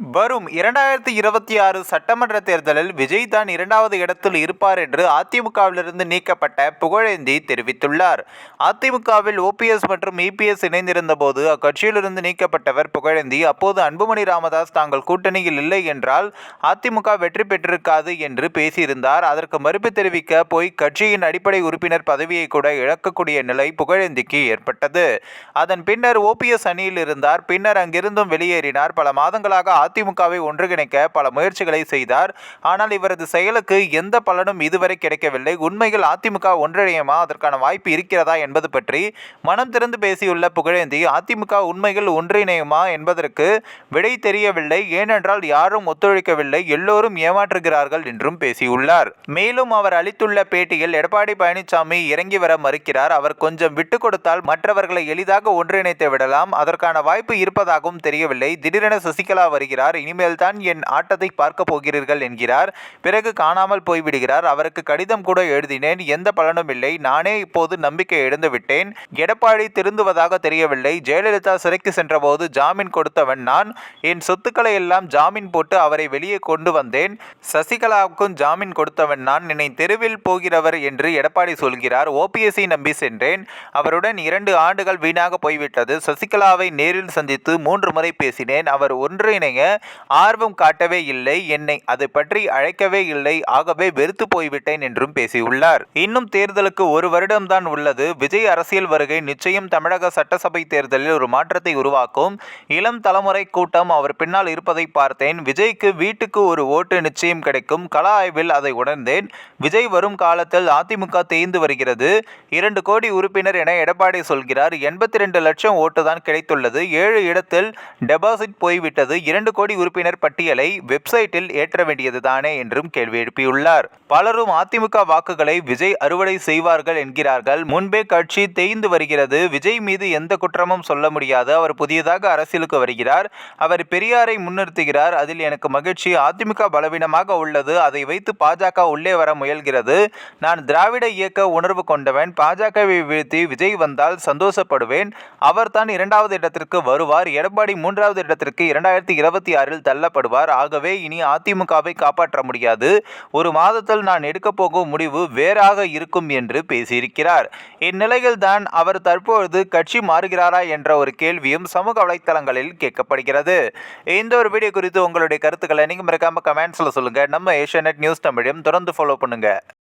வரும் இரண்டாயிரத்தி இருபத்தி ஆறு சட்டமன்ற தேர்தலில் விஜய் தான் இரண்டாவது இடத்தில் இருப்பார் என்று அதிமுகவிலிருந்து நீக்கப்பட்ட புகழேந்தி தெரிவித்துள்ளார். அதிமுகவில் ஓபிஎஸ் மற்றும் இபிஎஸ் இணைந்திருந்த போது அக்கட்சியிலிருந்து நீக்கப்பட்டவர் புகழேந்தி அப்போது அன்புமணி ராமதாஸ் தாங்கள் கூட்டணியில் இல்லை என்றால் அதிமுக வெற்றி பெற்றிருக்காது என்று பேசியிருந்தார். அதற்கு மறுப்பு தெரிவிக்க போய் கட்சியின் அடிப்படை உறுப்பினர் பதவியை கூட இழக்கக்கூடிய நிலை புகழேந்திக்கு ஏற்பட்டது. அதன் பின்னர் ஓபிஎஸ் அணியில் இருந்தார். பின்னர் அங்கிருந்தும் வெளியேறினார். பல மாதங்களாக அதிமுகவை ஒன்றிணைக்க பல முயற்சிகளை செய்தார். ஆனால் இவரது செயலுக்கு எந்த பலனும் இதுவரை கிடைக்கவில்லை. உண்மையில் அதிமுக ஒன்றிணையுமா? அதற்கான வாய்ப்பு இருக்கிறதா என்பது பற்றி மனம் திறந்து பேசியுள்ள புகழேந்தி அதிமுக உண்மையில் ஒன்றிணையுமா என்பதற்கு விடை தெரியவில்லை. ஏனென்றால் யாரும் ஒத்துழைக்கவில்லை. எல்லோரும் ஏமாற்றுகிறார்கள் என்றும் பேசியுள்ளார். மேலும் அவர் அளித்துள்ள பேட்டியில் எடப்பாடி பழனிசாமி இறங்கி வர மறுக்கிறார். அவர் கொஞ்சம் விட்டு கொடுத்தால் மற்றவர்களை எளிதாக ஒன்றிணைத்து விடலாம். அதற்கான வாய்ப்பு இருப்பதாகவும் தெரியவில்லை. திடீரென சசிகலா வருகிறார். இனிமேல் தான் என் ஆட்டத்தை பார்க்க போகிறீர்கள் என்கிறார். பிறகு காணாமல் போய்விடுகிறார். அவருக்கு கடிதம் கூட எழுதினேன். எந்த பலனும் இல்லை. நானே இப்போது நம்பிக்கை இழந்துவிட்டேன் எடப்பாடி திருந்துவதாக தெரியவில்லை. ஜெயலலிதா சிறைக்கு சென்றபோது ஜாமீன் கொடுத்தவன் நான். என் சொத்துக்களை எல்லாம் ஜாமீன் போட்டு அவரை வெளியே கொண்டு வந்தேன். சசிகலாவுக்கும் ஜாமீன் கொடுத்தவன் நான். என்னை தெருவில் போகிறவர் என்று எடப்பாடி சொல்கிறார். ஓபிஎஸ்ஐ நம்பி சென்றேன். அவருடன் இரண்டு ஆண்டுகள் வீணாக போய்விட்டது. சசிகலாவை நேரில் சந்தித்து மூன்று முறை பேசினேன். அவர் ஒன்றிணைய ஆர்வம் காட்டவே இல்லை. என்னை அதை பற்றி அழைக்கவே இல்லை. ஆகவே வெறுத்து போய்விட்டேன் என்றும் பேசியுள்ளார். இன்னும் தேர்தலுக்கு ஒரு வருடம்தான் உள்ளது. விஜய் அரசியல் வருகை நிச்சயம் தமிழக சட்டசபை தேர்தலில் ஒரு மாற்றத்தை உருவாக்கும். இளம் தலைமுறை கூட்டம் அவர் பின்னால் இருப்பதை பார்த்தேன். விஜய்க்கு வீட்டுக்கு ஒரு ஓட்டு நிச்சயம் கிடைக்கும். கள ஆய்வில் அதை உணர்ந்தேன். விஜய் வரும் காலத்தில் அதிமுக தேய்ந்து வருகிறது. இரண்டு கோடி உறுப்பினர் என எடப்பாடி சொல்கிறார். எண்பத்தி ரெண்டு லட்சம் ஓட்டு தான் கிடைத்துள்ளது. ஏழு இடத்தில் டெபாசிட் போய்விட்டது. இரண்டு கோடி உறுப்பினர் பட்டியலை வெப்சைட்டில் ஏற்ற வேண்டியதுதானே என்றும் கேள்வி எழுப்பியுள்ளார். பலரும் அதிமுக வாக்குகளை விஜய் அறுவடை செய்வார்கள் என்கிறார்கள். முன்பே கட்சி தேய்ந்து வருகிறது. விஜய் மீது எந்த குற்றமும் சொல்ல முடியாது. அவர் புதியதாக அரசியலுக்கு வருகிறார். அவர் பெரியாரை முன்னிறுத்துகிறார். அதில் எனக்கு மகிழ்ச்சி. அதிமுக பலவீனமாக உள்ளது. அதை வைத்து பாஜக உள்ளே வர முயல்கிறது. நான் திராவிட இயக்க உணர்வு கொண்டவன். பாஜகவை வீழ்த்தி விஜய் வந்தால் சந்தோஷப்படுவேன். அவர்தான் இரண்டாவது இடத்திற்கு வருவார். எடப்பாடி மூன்றாவது இடத்திற்கு இரண்டாயிரத்தி இருபத்தி ஆறில் தள்ளப்படுவார். ஆகவே இனி அதிமுகவை காப்பாற்ற முடியாது. ஒரு மாதத்தில் நான் எடுக்கப் போகும் முடிவு வேறாக இருக்கும் என்று பேசியிருக்கிறார். இந்நிலையில் தான் அவர் தற்பொழுது கட்சி மாறுகிறாரா என்ற ஒரு கேள்வியும் சமூக வலைத்தளங்களில் கேட்கப்படுகிறது. இந்த ஒரு வீடியோ குறித்து உங்களுடைய கருத்துக்களை நீங்கள் மறக்காம கமெண்ட்ஸில் சொல்லுங்கள் நம்ம ஏஷியா நியூஸ் தமிழையும் தொடர்ந்து ஃபாலோ பண்ணுங்கள்